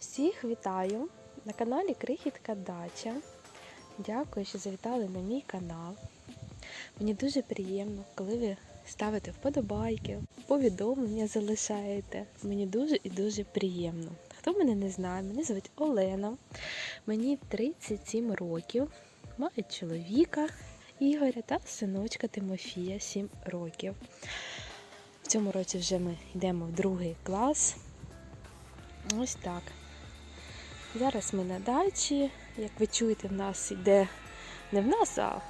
Всіх вітаю на каналі Крихітка Дача. Дякую, що завітали на мій канал. Мені дуже приємно, коли ви ставите вподобайки, повідомлення залишаєте. Мені дуже і дуже приємно. Хто мене не знає, мене звуть Олена. Мені 37 років. Маю чоловіка Ігоря та синочка Тимофія 7 років. В цьому році вже ми йдемо в другий клас. Ось так. Зараз ми на дачі. Як ви чуєте, в нас йде не в нас, а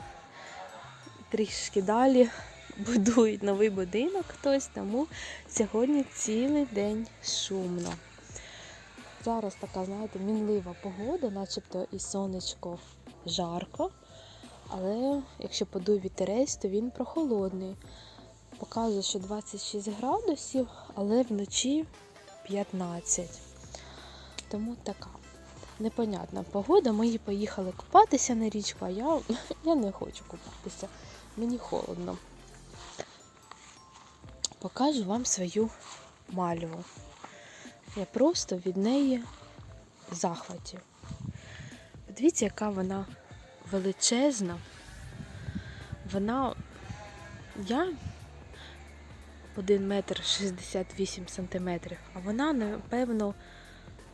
трішки далі будують новий будинок хтось, тому сьогодні цілий день шумно. Зараз така, знаєте, мінлива погода, начебто і сонечко жарко, але якщо подує вітерець, то він прохолодний. Показує, що 26 градусів, але вночі 15. Тому така непонятна погода. Мої поїхали купатися на річку, а я, я не хочу купатися. Мені холодно. Покажу вам свою мальву. Я просто від неї в захваті. Подивіться, яка вона величезна. Вона. Я 1 метр 68 сантиметрів, а вона, напевно,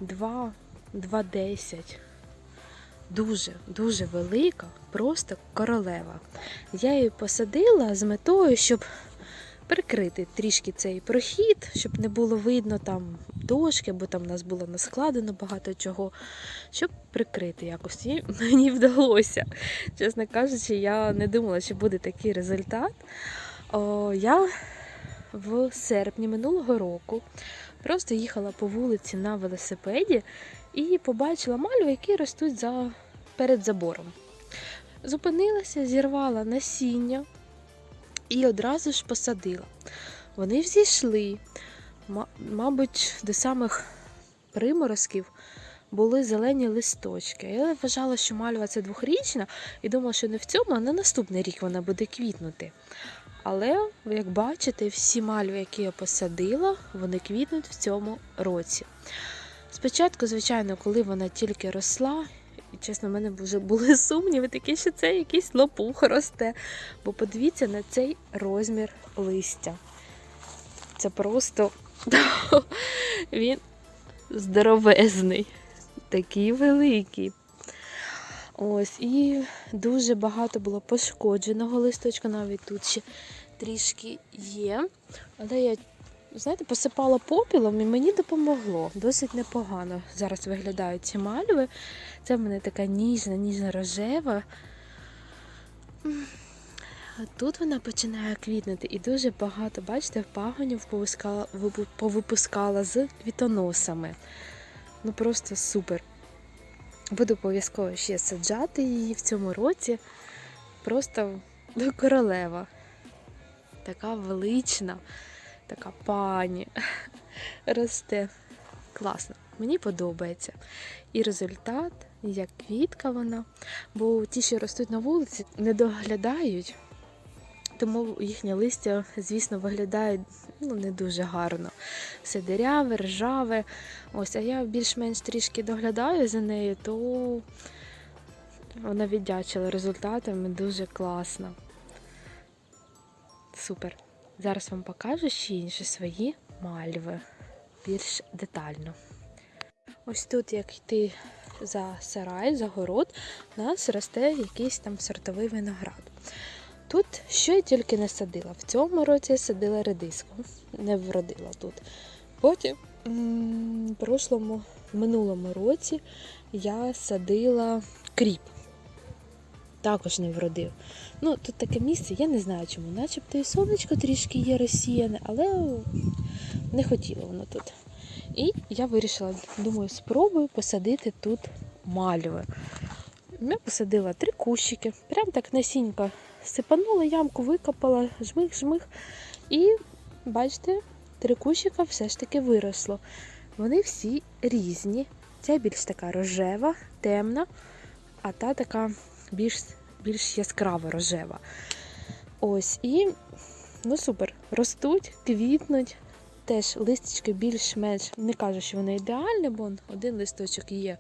2, 2,10. Дуже, дуже велика, просто королева. Я її посадила з метою, щоб прикрити трішки цей прохід, щоб не було видно там дошки, бо там у нас було наскладено багато чого, щоб прикрити якось. І мені вдалося. Чесно кажучи, я не думала, що буде такий результат. О, я в серпні минулого року просто їхала по вулиці на велосипеді і побачила мальви, які ростуть за... перед забором. Зупинилася, зірвала насіння і одразу ж посадила. Вони взійшли, Ма- мабуть, до самих приморозків були зелені листочки. Я вважала, що мальва це двохрічна, і думала, що не в цьому, а на наступний рік вона буде квітнути. Але, як бачите, всі мальви, які я посадила, вони квітнуть в цьому році. Спочатку, звичайно, коли вона тільки росла, і чесно, в мене вже були сумніви такі, що це якийсь лопух росте. Бо подивіться на цей розмір листя. Це просто він здоровезний, такий великий. Ось, і дуже багато було пошкодженого листочка, навіть тут ще трішки є. Але я, знаєте, посипала попілом і мені допомогло. Досить непогано. Зараз виглядають ці мальви. Це в мене така ніжна, ніжна рожева. Тут вона починає квітнути і дуже багато, бачите, пагонів повискала- повипускала з квітоносами. Ну просто супер. Буду обов'язково ще саджати її в цьому році. Просто королева. Така велична, така пані. Росте. Класно. Мені подобається. І результат, як квітка вона. Бо ті, що ростуть на вулиці, не доглядають. Тому їхнє листя, звісно, виглядає ну, не дуже гарно. Все диряве, ржаве. Ось, а я більш-менш трішки доглядаю за нею, то вона віддячила результатами дуже класно. Супер. Зараз вам покажу ще інші свої мальви більш детально. Ось тут, як йти за сарай, за город, у нас росте якийсь там сортовий виноград. Тут що я тільки не садила. В цьому році я садила редиску, не вродила тут. Потім в минулому році я садила кріп. Також не вродив. Ну, тут таке місце, я не знаю чому. Начебто і сонечко трішки є розсіяне, але не хотіло воно тут. І я вирішила, думаю, спробую посадити тут мальви. Я посадила три кущики, прям так насінька сипанула ямку, викопала, жмих-жмих. І бачите, три кущика все ж таки виросло. Вони всі різні. Ця більш така рожева, темна, а та така більш, більш яскрава рожева. Ось, і ну супер, ростуть, квітнуть. теж листочки більш-менш не кажу, що вони ідеальні, бо один листочок є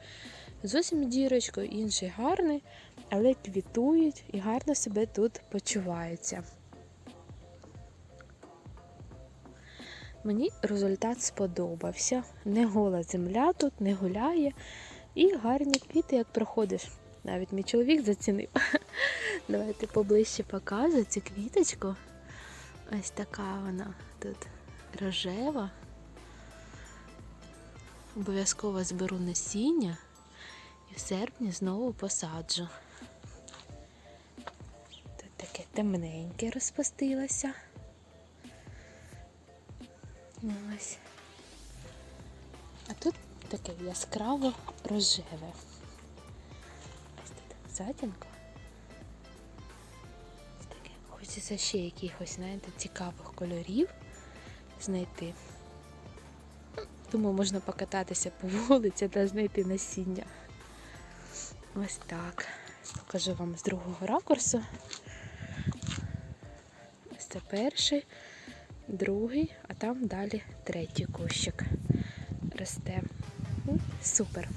зовсім дірочкою, інший гарний, але квітують і гарно себе тут почуваються. Мені результат сподобався. Не гола земля тут, не гуляє. І гарні квіти, як проходиш. Навіть мій чоловік зацінив. Давайте поближче покажу цю квіточку. Ось така вона тут рожева. Обов'язково зберу насіння і в серпні знову посаджу. Тут таке темненьке розпустилося. Ось. А тут таке яскраво рожеве. Таке. Хочеться ще якихось, знаєте, цікавих кольорів знайти. Думаю, можна покататися по вулиці та знайти насіння. Ось так. Покажу вам з другого ракурсу. Ось це перший, другий, а там далі третій кущик росте. Супер.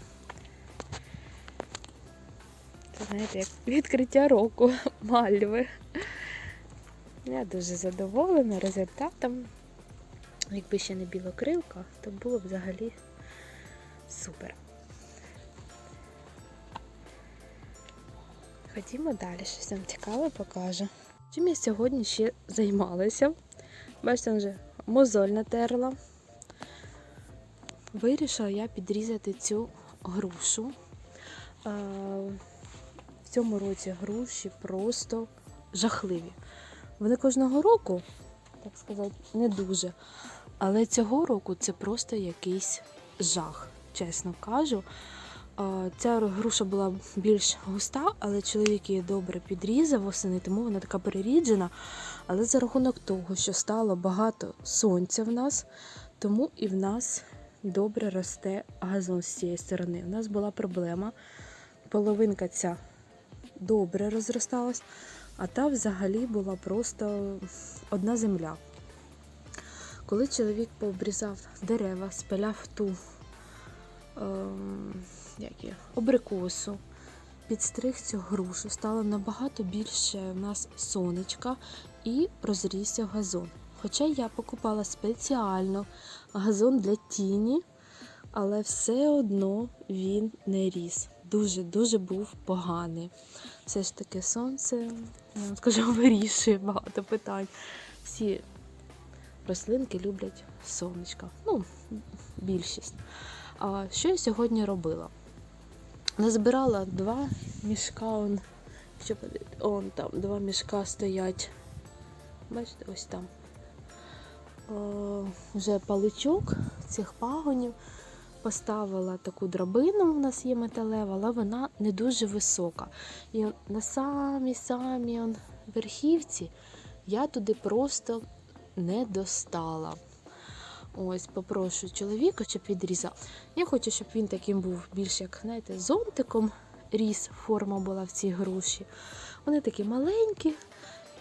Знаєте, як відкриття року мальви. Я дуже задоволена результатом. Якби ще не білокрилка, то було б взагалі супер. Ходімо далі, щось вам цікаве покажу. Чим я сьогодні ще займалася? Бачите, вже мозоль натерла. Вирішила я підрізати цю грушу. Цьому році груші просто жахливі. Вони кожного року, так сказати, не дуже. Але цього року це просто якийсь жах, чесно кажу. Ця груша була більш густа, але чоловік її добре підрізав восени, тому вона така переріджена. Але за рахунок того, що стало багато сонця в нас, тому і в нас добре росте газон з цієї сторони. У нас була проблема. Половинка ця добре розросталась, а та взагалі була просто одна земля. Коли чоловік пообрізав дерева, спиляв ту ем, як є, абрикосу, підстриг цю грушу, стало набагато більше в нас сонечка і розрісся газон. Хоча я покупала спеціально газон для тіні, але все одно він не ріс. Дуже-дуже був поганий. Все ж таки сонце, я вам скажу, вирішує багато питань. Всі рослинки люблять сонечко. Ну, більшість. А що я сьогодні робила? Назбирала два мішка, он, що он там два мішка стоять. Бачите, ось там. О, вже паличок цих пагонів. Поставила таку драбину, у нас є металева, але вона не дуже висока. І на самій-самій верхівці я туди просто не достала. Ось, попрошу чоловіка, щоб відрізав. Я хочу, щоб він таким був більш як, знаєте, зонтиком ріс, форма була в цій груші. Вони такі маленькі,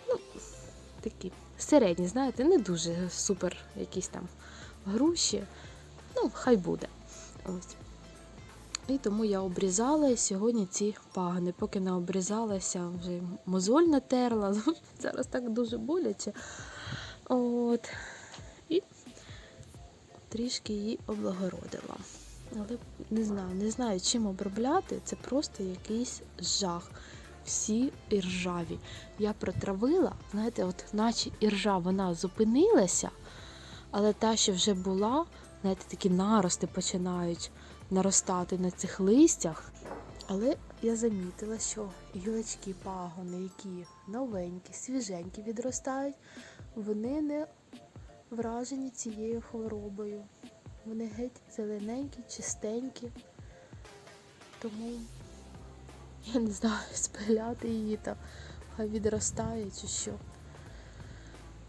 ну, такі середні, знаєте, не дуже супер якісь там груші. Ну, хай буде. Ось. І тому я обрізала сьогодні ці пагни. Поки не обрізалася, вже мозоль натерла. Зараз так дуже боляче. От. І трішки її облагородила. Але не знаю, не знаю, чим обробляти. Це просто якийсь жах. Всі іржаві. Я протравила, знаєте, от наче іржа вона зупинилася, але та, що вже була, знаєте, такі нарости починають наростати на цих листях. Але я замітила, що гілочки пагони, які новенькі, свіженькі відростають, вони не вражені цією хворобою. Вони геть зелененькі, чистенькі. Тому я не знаю, спиляти її та хай відростає чи що.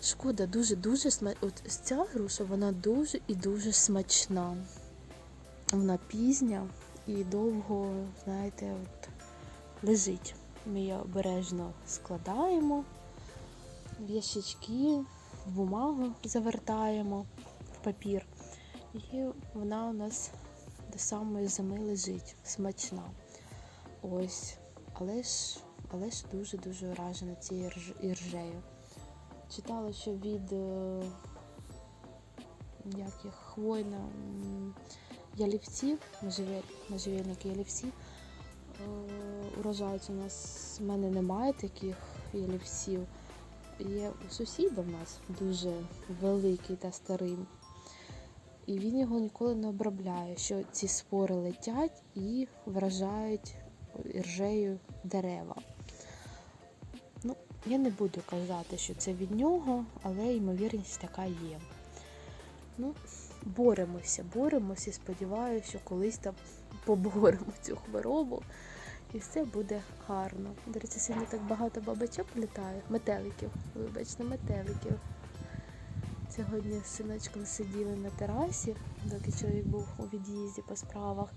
Шкода, дуже-дуже смачна. От ця груша, вона дуже і дуже смачна. Вона пізня і довго, знаєте, от лежить. Ми її обережно складаємо в ящички, в бумагу завертаємо. в папір. І вона у нас до самої зими лежить, смачна. Ось. Але ж, але ж дуже-дуже вражена цією ірж- іржею. Читала, що від е, як їх, хвойна ялівців, можжевель- можжевельники ялівці, е, урожають у нас. У мене немає таких ялівців. Є у сусіда в нас дуже великий та старий. І він його ніколи не обробляє, що ці спори летять і вражають іржею дерева. Я не буду казати, що це від нього, але ймовірність така є. Ну, боремося, боремося і сподіваюся, що колись там поборемо цю хворобу і все буде гарно. До речі, сьогодні так багато бабачок літає, метеликів, вибачте, метеликів. Сьогодні з синочком сиділи на терасі, доки чоловік був у від'їзді по справах.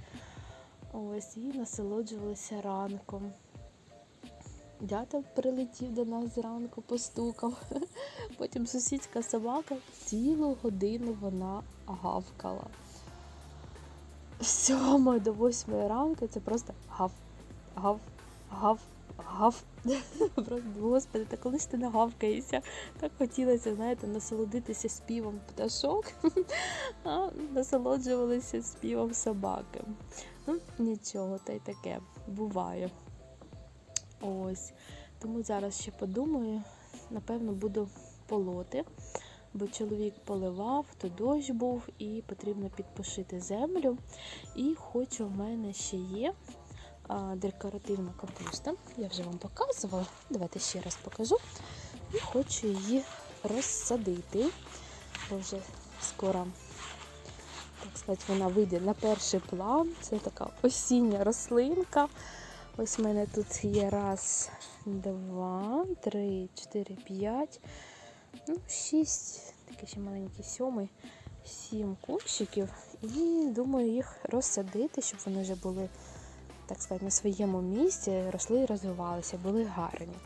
Ось і насолоджувалися ранком. Дятел прилетів до нас зранку, постукав. Потім сусідська собака цілу годину вона гавкала. З 7 до 8 ранку це просто гав, гав, гав, гав. Просто, господи, та коли ж ти не гавкаєшся? Так хотілося, знаєте, насолодитися співом пташок, а насолоджувалися співом собаки. Ну, нічого, та й таке буває. Ось. Тому зараз ще подумаю, напевно, буду полоти, бо чоловік поливав, то дощ був і потрібно підпушити землю. І хочу, в мене ще є а, декоративна капуста. Я вже вам показувала. Давайте ще раз покажу. І хочу її розсадити, бо вже скоро, так сказати, вона вийде на перший план. Це така осіння рослинка. Ось в мене тут є раз, два, три, чотири, п'ять, ну, шість, такий ще маленький сьомий, сім кущиків. І думаю їх розсадити, щоб вони вже були, так сказати, на своєму місці, росли і розвивалися, були гарні.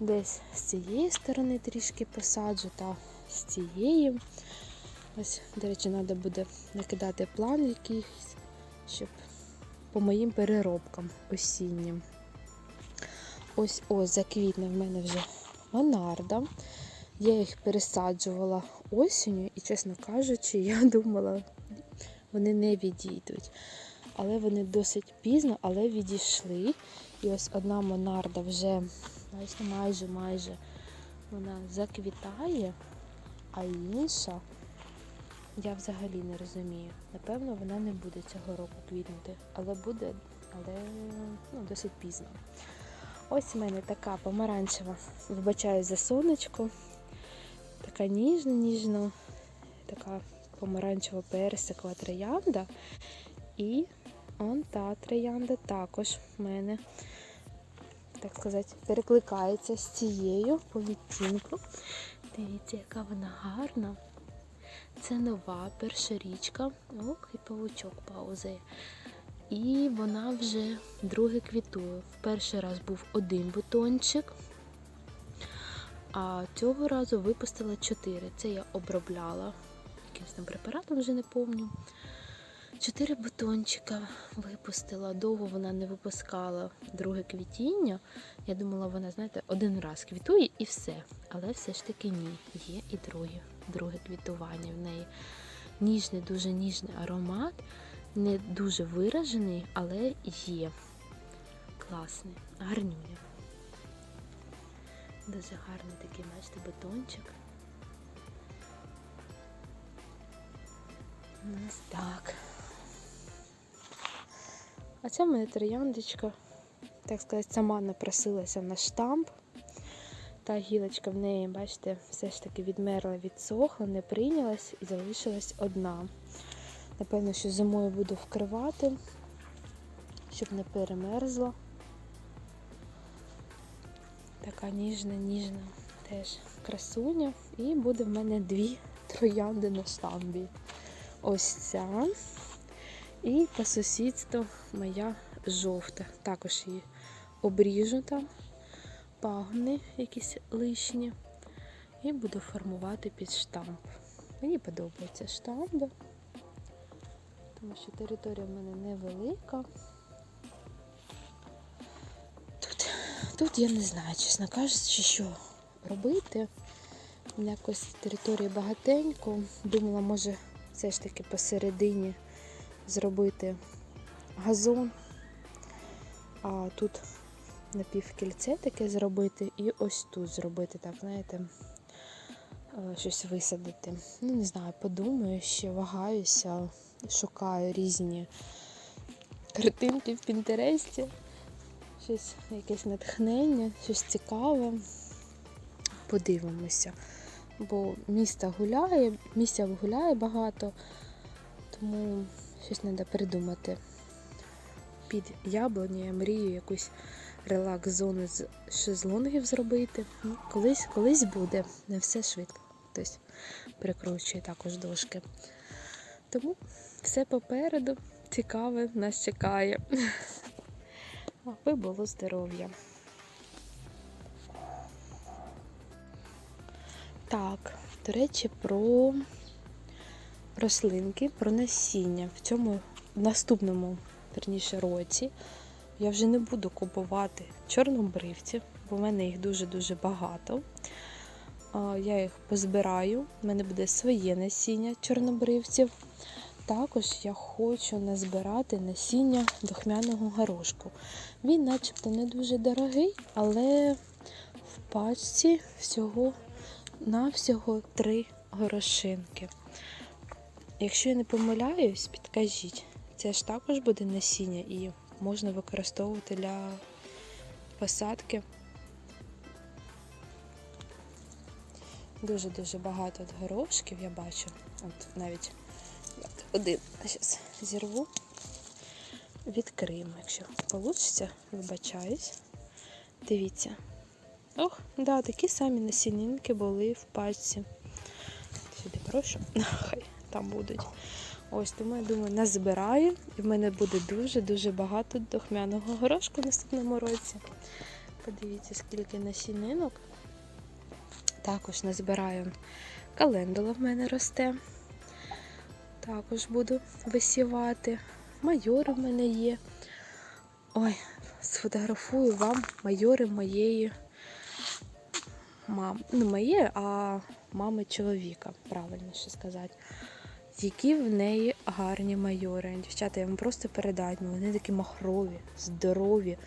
Десь з цієї сторони трішки посаджу та з цієї. Ось, до речі, треба буде накидати план якийсь, щоб по моїм переробкам осіннім. Ось ось заквітне в мене вже монарда. Я їх пересаджувала осінню, і, чесно кажучи, я думала, вони не відійдуть. Але вони досить пізно, але відійшли. І ось одна монарда вже, майже майже вона заквітає, а інша я взагалі не розумію. Напевно, вона не буде цього року квітнути, але буде, але ну, досить пізно. Ось у мене така помаранчева, вибачаю за сонечко. Така ніжна, ніжна, така помаранчева персикова троянда. І он та троянда також в мене, так сказати, перекликається з цією по відтінку. Дивіться, яка вона гарна. Це нова перша річка. Ох, і павучок паузає. І вона вже друге квітує. В перший раз був один бутончик, а цього разу випустила чотири. Це я обробляла якимось там препаратом, вже не пам'ятаю. Чотири бутончика випустила. Довго вона не випускала друге квітіння. Я думала, вона, знаєте, один раз квітує і все. Але все ж таки ні. Є і друге, друге квітування в неї. Ніжний, дуже ніжний аромат, не дуже виражений, але є. Класний, гарнюня. Дуже гарний такий, бачите, бетончик. Ось так. А ця моя трояндочка, так сказати, сама напросилася на штамп. Та гілочка в неї, бачите, все ж таки відмерла, відсохла, не прийнялась і залишилась одна. Напевно, що зимою буду вкривати, щоб не перемерзла. Така ніжна, ніжна теж красуня. І буде в мене дві троянди на штамбі. Ось ця. І по сусідству моя жовта. Також її обріжу там, пагони якісь лишні. І буду формувати під штамп. Мені подобаються штамби, тому що територія в мене невелика. Тут, тут я не знаю, чесно кажучи, що робити. Якось території багатенько. Думала, може, все ж таки посередині зробити газон, а тут напівкільце таке зробити, і ось тут зробити, так, знаєте, е, щось висадити. Ну, не знаю, подумаю, ще вагаюся, шукаю різні картинки в Пінтересті, щось, якесь натхнення, щось цікаве. Подивимося. Бо місто гуляє, місця гуляє багато, тому щось треба придумати. Під яблуні я мрію якусь релакс-зону з шезлонгів зробити. Ну, колись, колись буде, не все швидко. Хтось прикручує також дошки. Тому все попереду цікаве нас чекає. Аби було здоров'я. Так, до речі, про рослинки, про насіння. В цьому наступному, верніше, році я вже не буду купувати чорнобривців, бо в мене їх дуже-дуже багато. Я їх позбираю, в мене буде своє насіння чорнобривців. Також я хочу назбирати насіння духмяного горошку. Він начебто не дуже дорогий, але в пачці всього навсього три горошинки. Якщо я не помиляюсь, підкажіть, це ж також буде насіння і можна використовувати для посадки. Дуже-дуже багато от горошків я бачу. От навіть от один зараз зірву, відкриємо, якщо вийде, вибачаюсь. Дивіться. Ох, да, такі самі насінинки були в пачці. Сюди прошу, хай там будуть. Ось, тому я думаю, назбираю, і в мене буде дуже-дуже багато дохмяного горошку в наступному році. Подивіться, скільки насінинок. Також назбираю календула в мене росте. Також буду висівати. Майори в мене є. Ой, сфотографую вам майори моєї мам. Не моє, а мами чоловіка, правильніше сказати. Які в неї гарні майори. Дівчата, я вам просто передаю, вони такі махрові, здорові,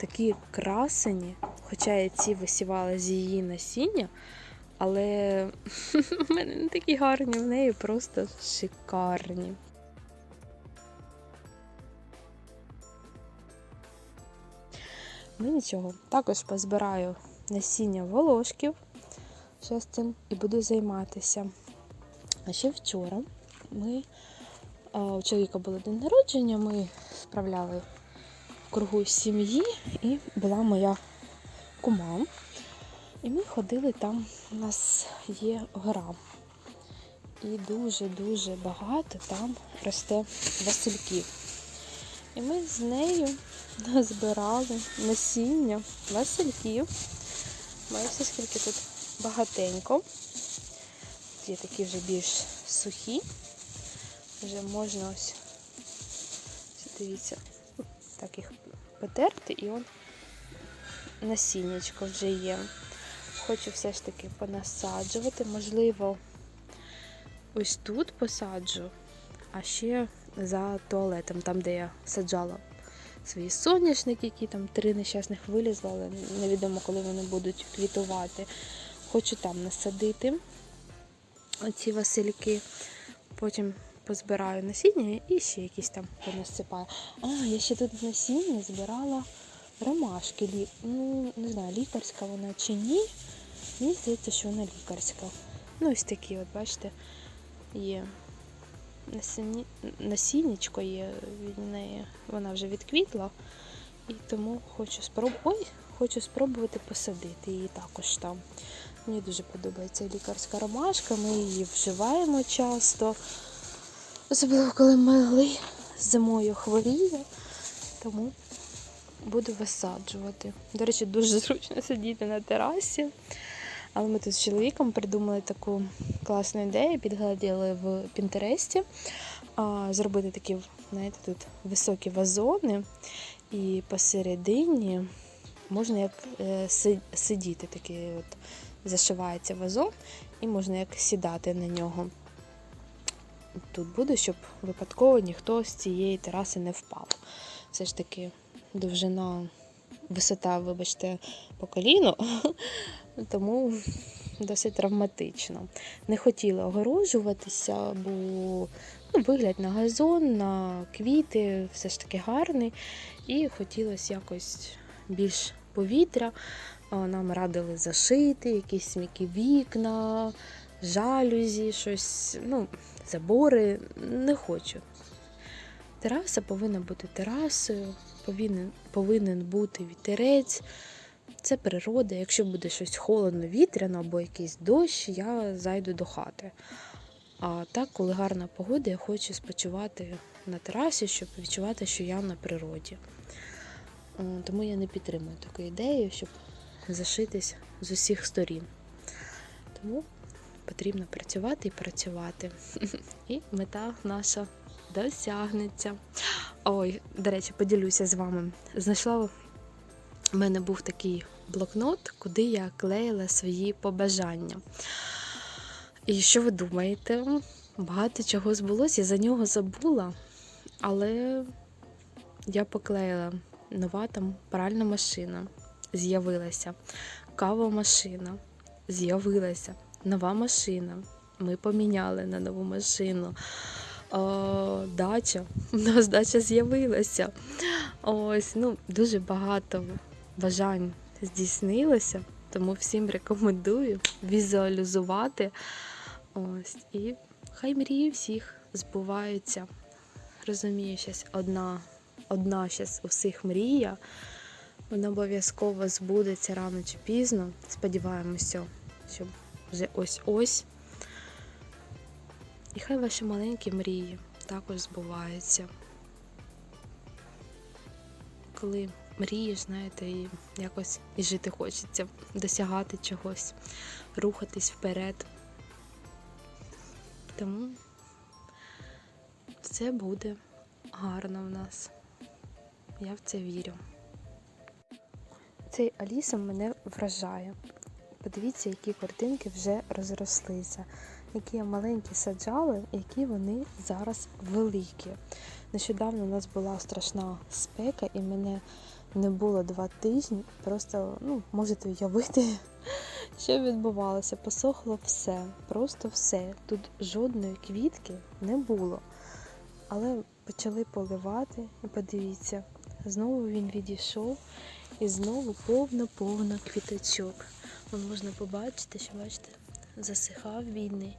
такі красені. Хоча я ці висівала з її насіння, але в мене не такі гарні, в неї просто шикарні. Ну нічого, також позбираю насіння волошків. Ще і буду займатися. А ще вчора ми у чоловіка було день народження, ми справляли в кругу сім'ї і була моя кума. І ми ходили там, у нас є гора. І дуже-дуже багато там росте васильків. І ми з нею назбирали насіння васильків. Бачите, скільки тут багатенько. Є такі вже більш сухі. Вже можна ось, дивіться, так їх потерти і он насіннячко вже є. Хочу все ж таки понасаджувати. Можливо, ось тут посаджу, а ще за туалетом, там, де я саджала свої соняшники, які там три нещасних вилізли, але невідомо, коли вони будуть квітувати. Хочу там насадити оці васильки. Потім позбираю насіння і ще якісь там понасипаю. А, я ще тут в насіння збирала ромашки. Ну, не знаю, лікарська вона чи ні. Мені здається, що вона лікарська. Ну, ось такі, от, бачите, є насіннячко є від неї, вона вже відквітла. І тому хочу спробувати. Ой, хочу спробувати посадити її також там. Мені дуже подобається лікарська ромашка, ми її вживаємо часто. Особливо, коли малий зимою хворіє, тому буду висаджувати. До речі, дуже зручно сидіти на терасі. Але ми тут з чоловіком придумали таку класну ідею, підгляділи в Пінтересті. Зробити такі, знаєте, тут високі вазони, і посередині можна як е, сидіти, такий от зашивається вазон, і можна як сідати на нього. Тут буде, щоб випадково ніхто з цієї тераси не впав. Все ж таки довжина, висота, вибачте, по коліну, тому досить травматично. Не хотіла огорожуватися, бо ну, вигляд на газон, на квіти, все ж таки гарний. І хотілося якось більш повітря. Нам радили зашити, якісь м'які вікна, жалюзі, щось, ну, забори. Не хочу. Тераса повинна бути терасою, повинен, повинен бути вітерець. Це природа. Якщо буде щось холодно, вітряно або якийсь дощ, я зайду до хати. А так, коли гарна погода, я хочу спочивати на терасі, щоб відчувати, що я на природі. Тому я не підтримую таку ідею, щоб зашитись з усіх сторін. Тому потрібно працювати і працювати. І мета наша досягнеться. Ой, до речі, поділюся з вами. Знайшла в мене був такий блокнот, куди я клеїла свої побажання. І що ви думаєте? Багато чого збулося, я за нього забула, але я поклеїла нова там пральна машина, з'явилася, кавомашина, з'явилася, нова машина. Ми поміняли на нову машину. О, дача. У нас дача з'явилася. Ось, ну, дуже багато бажань здійснилося, тому всім рекомендую візуалізувати. Ось, і хай мрії всіх збуваються. Розумію, щось одна, одна щас у всіх мрія. Вона обов'язково збудеться рано чи пізно. Сподіваємося, що вже ось-ось. І хай ваші маленькі мрії також збуваються. Коли мрієш, знаєте, і якось і жити хочеться, досягати чогось, рухатись вперед. Тому все буде гарно в нас. Я в це вірю. Цей Алісом мене вражає. Подивіться, які картинки вже розрослися, які маленькі саджала, які вони зараз великі. Нещодавно у нас була страшна спека, і мене не було два тижні. Просто ну, можете уявити, що відбувалося. Посохло все, просто все. Тут жодної квітки не було. Але почали поливати, і подивіться, знову він відійшов, і знову повно-повно квіточок. Вон можна побачити, що бачите, засихав бідний,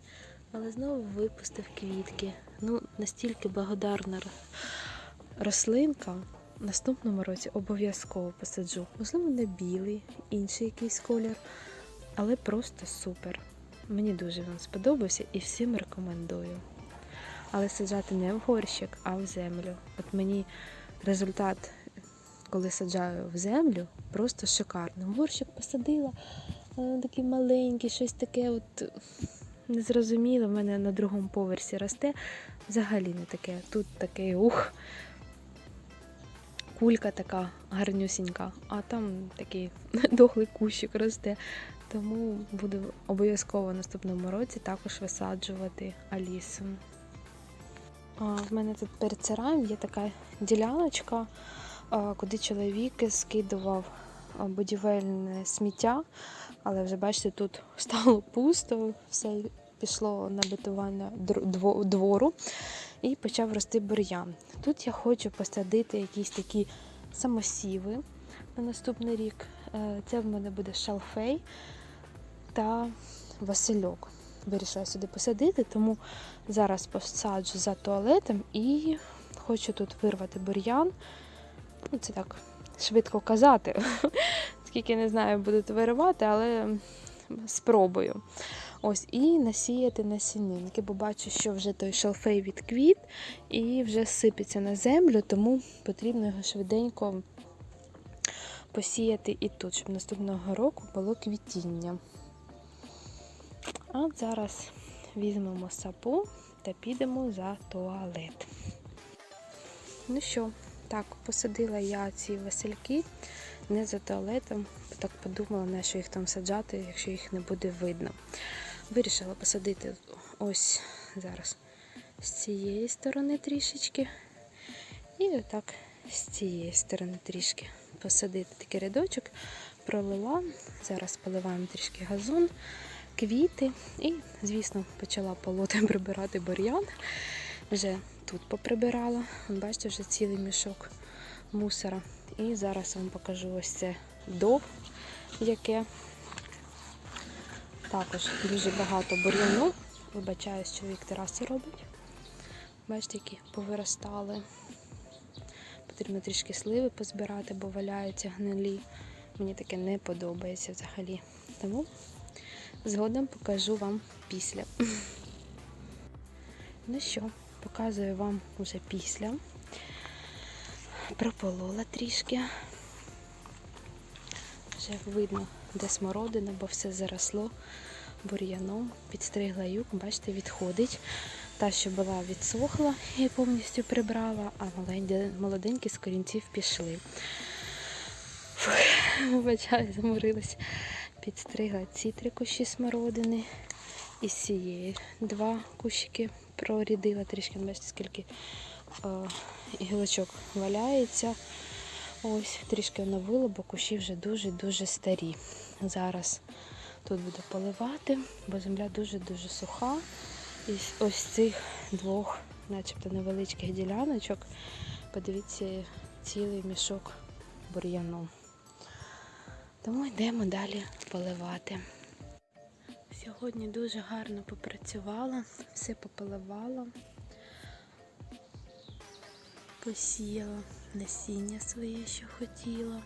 але знову випустив квітки. Ну, настільки благодарна рослинка. Наступному році обов'язково посаджу. Можливо, не білий, інший якийсь колір, але просто супер. Мені дуже він сподобався і всім рекомендую. Але саджати не в горщик, а в землю. От мені результат, коли саджаю в землю, просто шикарно. Горщик посадила, е, такий маленький, щось таке от незрозуміле. В мене на другому поверсі росте. Взагалі не таке. Тут такий ух. Кулька така гарнюсінька, а там такий дохлий кущик росте. Тому буду обов'язково наступному році також висаджувати алісу. В мене тут перед сараєм є така діляночка, куди чоловік скидував будівельне сміття, але вже бачите, тут стало пусто, все пішло на дво- двору і почав рости бур'ян. Тут я хочу посадити якісь такі самосіви на наступний рік. Е, Це в мене буде шалфей та васильок. Вирішила сюди посадити, тому зараз посаджу за туалетом і хочу тут вирвати бур'ян. Ну, це так швидко казати. Скільки не знаю, будуть виривати, але спробую. Ось, і насіяти насінинки, бо бачу, що вже той шалфей відквіт і вже сипеться на землю, тому потрібно його швиденько посіяти і тут, щоб наступного року було квітіння. А зараз візьмемо сапу та підемо за туалет. Ну що, так, посадила я ці васильки не за туалетом, так подумала, на що їх там саджати, якщо їх не буде видно. Вирішила посадити ось зараз з цієї сторони трішечки. І отак з цієї сторони трішки посадити такий рядочок, пролила. Зараз поливаємо трішки газон, квіти і, звісно, почала полоти прибирати бур'ян. Вже тут поприбирала. Бачите, вже цілий мішок мусора. І зараз вам покажу ось це дов, яке також дуже багато бур'яну. Вибачаюсь, чоловік тераси робить. Бачите, які повиростали. Потрібно трішки сливи позбирати, бо валяються гнилі. Мені таке не подобається взагалі. Тому згодом покажу вам після. Ну що, показую вам уже після. Прополола трішки. Вже видно, де смородина, бо все заросло бур'яном. Підстригла юг, бачите, відходить. Та, що була відсохла, я повністю прибрала, а молоденькі з корінців пішли. Вибачаю, заморилась. Підстригла ці три кущі смородини. І з цієї два кущики прорідила трішки, бачите, скільки е, гілочок валяється. Ось, трішки оновила, бо кущі вже дуже-дуже старі. Зараз тут буду поливати, бо земля дуже-дуже суха. І ось цих двох, начебто невеличких діляночок, подивіться, цілий мішок бур'яну. Тому йдемо далі поливати. Сьогодні дуже гарно попрацювала, все пополивала, посіяла насіння своє, що хотіла,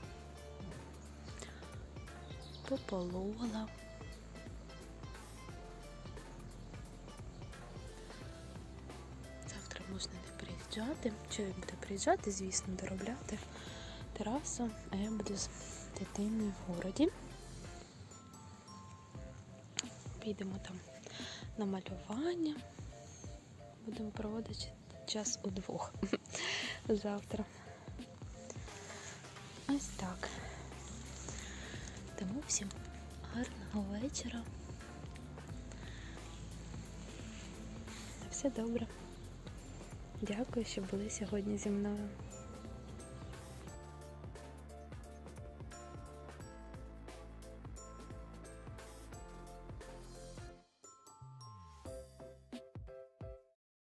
пополола. Завтра можна не приїжджати. Чоловік буде приїжджати, звісно, доробляти терасу, а я буду з дитиною в городі. Підемо там на малювання. Будемо проводити час удвох завтра. Ось так. Тому всім гарного вечора. Все добре. Дякую, що були сьогодні зі мною.